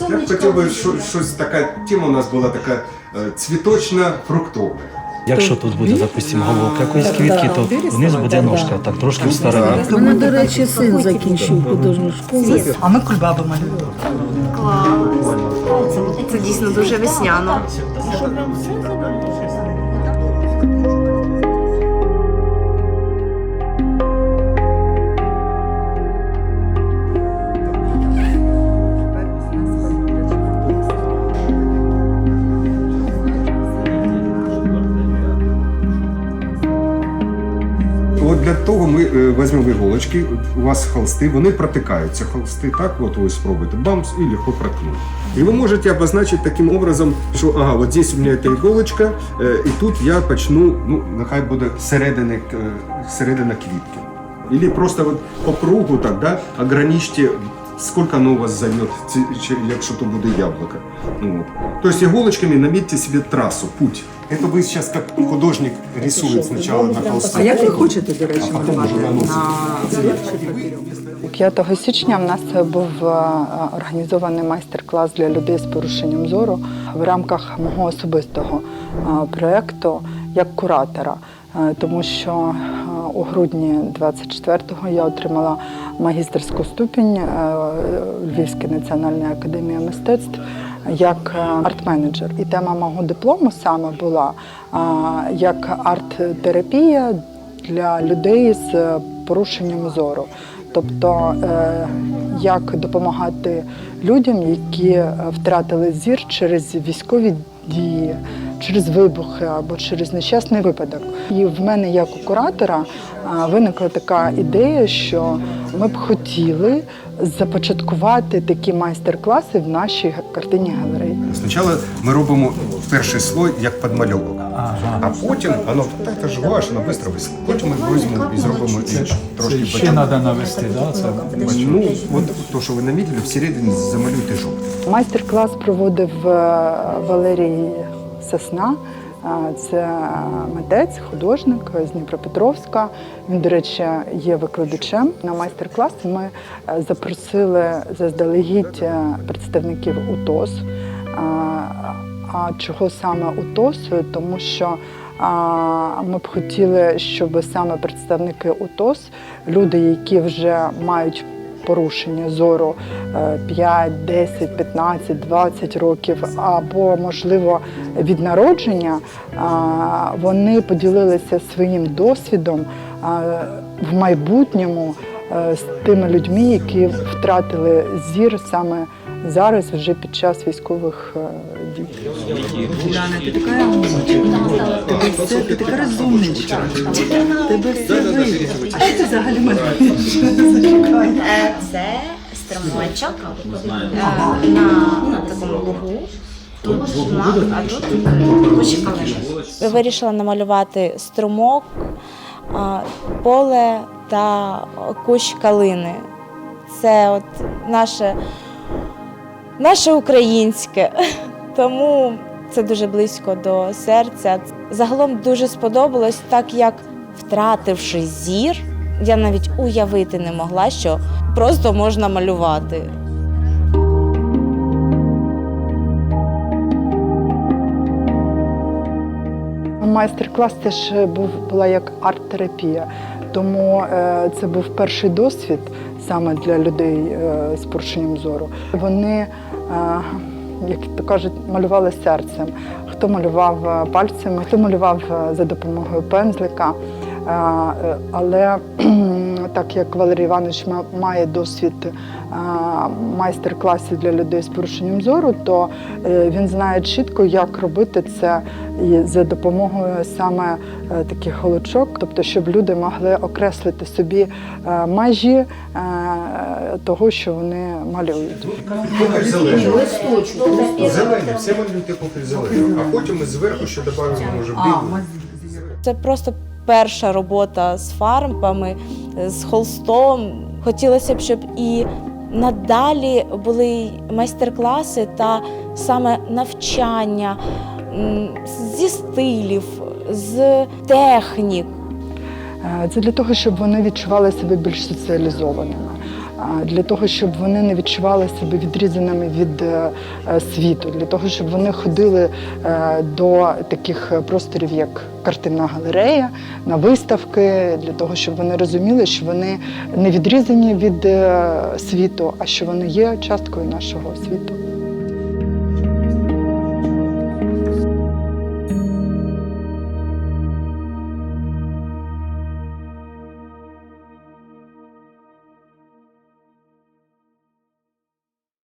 Я б хотів би, що, щось така тема у нас була така е, цвіточна-фруктова. Якщо тут буде, допустимо, головка якоїсь квітки, то вниз буде ножка, так трошки в стороні. У мене, до речі, син закінчив художню школу. А ми кульбаби малюємо. Це дійсно дуже весняно. Того ми е, візьмемо іголочки, у вас холсти, вони протикаються. Холсти так, от ви спробуйте, бамс, і легко проткнуть. І ви можете обозначити таким образом, що ага, от здесь у мене ця іголочка, е, і тут я почну, ну, нехай буде середини, е, середина квітки. Или просто от по кругу так, да, ограничьте, сколько оно у вас займет, якщо то буде яблуко. Ну, от. То есть иголочками наметьте трассу, путь. Это вы сейчас как художник рисует сначала на холсте. А як ви хочете, до речі, А потім малювати? вже. На 5 січня в нас був е, організований майстер-клас для людей з порушенням зору в рамках мого особистого е, проєкту як куратора, Е, тому що у грудні 24-го я отримала магістерську ступінь Львівської національної академії мистецтв як е, арт-менеджер. І тема мого диплому саме була е, як арт-терапія для людей з порушенням зору. Тобто, е, як допомагати людям, які е, втратили зір через військові дії, через вибухи або через нещасний випадок. І в мене, як у куратора, виникла така ідея, що ми б хотіли започаткувати такі майстер-класи в нашій картині галереї. Спочатку ми робимо перший слой як підмальовок, Ага. а потім воно так ж воно швидко висить. Потім ми візьмемо і зробимо інше, трошки Ще треба навести, да? Це Ну, от то, що ви намітили, всередині замалюйте жовтим. Майстер-клас проводив е, Валерій Сосна. Це митець, художник з Дніпропетровська. Він, до речі, є викладачем. На майстер-клас ми е, запросили заздалегідь е, представників УТОС. А чого саме УТОС? Тому що ми б хотіли, щоб саме представники УТОС, люди, які вже мають порушення зору е, 5, 10, 15, 20 років, або, можливо, від народження, вони поділилися своїм досвідом в майбутньому е, з тими людьми, які втратили зір саме зараз, вже під час військових е, ти така. Тебе все, ти така розумничка. Тебе все вийде. А що ти взагалі? Зачекай. Е, Це струмочок е, на такому лугу. Вирішила намалювати струмок, поле та кущ калини. Це от наше, наше українське. Тому це дуже близько до серця. Загалом дуже сподобалось, так як втративши зір, я навіть уявити не могла, що просто можна малювати. Майстер-клас теж був була як арт-терапія, тому е, це був перший досвід саме для людей е, з порушенням зору. Вони, е, як то кажуть, малювали серцем. Хто малював е, пальцями, хто малював е, за допомогою пензлика. Е, Але так як Валерій Іванович має досвід майстер-класів для людей з порушенням зору, то е, він знає чітко, як робити це за допомогою саме е, таких голочок, тобто, щоб люди могли окреслити собі межі того, що вони малюють. Зелений. Зелений, все малюйте покер зелений. А потім ми зверху ще додаємо може А, білий. Це просто перша робота з фарбами, з холстом. Хотілося б, щоб і надалі були майстер-класи та саме навчання зі стилів, з технік. Е, Це для того, щоб вони відчували себе більш соціалізованими. Для того, щоб вони не відчували себе відрізаними від е, е, світу, для того, щоб вони ходили е, до таких просторів, як картинна галерея, на виставки, для того, щоб вони розуміли, що вони не відрізані від світу, а що вони є часткою нашого світу.